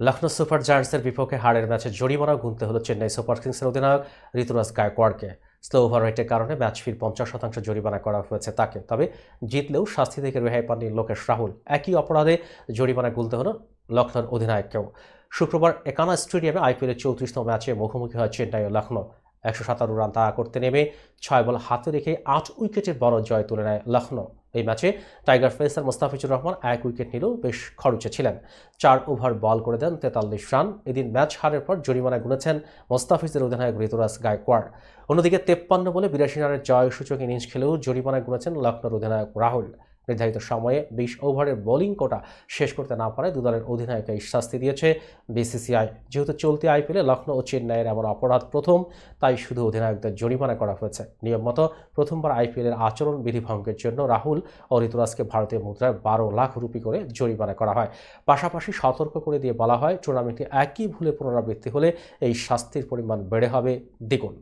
Lucknow super জায়ান্টসের বিপক্ষে হারের ম্যাচে জরিমানা গুনতে হলো চেন্নাই সুপার কিংসের অধিনায়ক ঋতুরাজ গায়কোয়াড়কে। স্লো ওভার রেটের কারণে ম্যাচ ফির পঞ্চাশ শতাংশ জরিমানা করা হয়েছে তাকে। তবে জিতলেও শাস্তি থেকে রেহাই পাননি লোকেশ রাহুল। একই অপরাধে জরিমানা গুনতে হলো লখনৌর অধিনায়ককেও। শুক্রবার একানা স্টেডিয়ামে আইপিএলের চৌত্রিশতম ম্যাচে মুখোমুখি হয় চেন্নাই ও লখনৌ একশো সাতান্ন রান তাড়া করতে নেমে ছয় বল হাতে রেখে আট উইকেটের বড় জয় তুলে নেয় লখনৌ এই ম্যাচে টাইগার ফেসার মোস্তাফিজুর রহমান এক উইকেট নিলেও বেশ খরচে ছিলেন। চার ওভার বল করে দেন তেতাল্লিশ রান। এদিন ম্যাচ হারের পর জরিমানা গুনেছেন মোস্তাফিজের অধিনায়ক ঋতুরাজ গায়কোয়াড়। অন্যদিকে তেপ্পান্ন বলে বিরাশি রানের জয়সূচক ইনিংস খেলেও জরিমানা গুনেছেন লখনৌর অধিনায়ক রাহুল। নির্ধারিত সময়ে বিশ ওভারের বোলিং কোটা শেষ করতে না পারে দু দলের অধিনায়ককে শাস্তি দিয়েছে বিসিসিআই। যেহেতু চলতি আইপিএলে লখনৌ ও চেন্নাইয়ের এমন অপরাধ প্রথম, তাই শুধু অধিনায়কদের জরিমানা করা হয়েছে। নিয়ম মতো প্রথমবার আইপিএলের আচরণ বিধি ভঙ্গের জন্য রাহুল ও ঋতুরাজকে ভারতীয় মুদ্রায় বারো লাখ রুপি করে জরিমানা করা হয়। পাশাপাশি সতর্ক করে দিয়ে বলা হয় টুর্নামেন্টে একই ভুলে পুনরাবৃত্তি হলে এই শাস্তির পরিমাণ বেড়ে হবে দ্বিগুণ।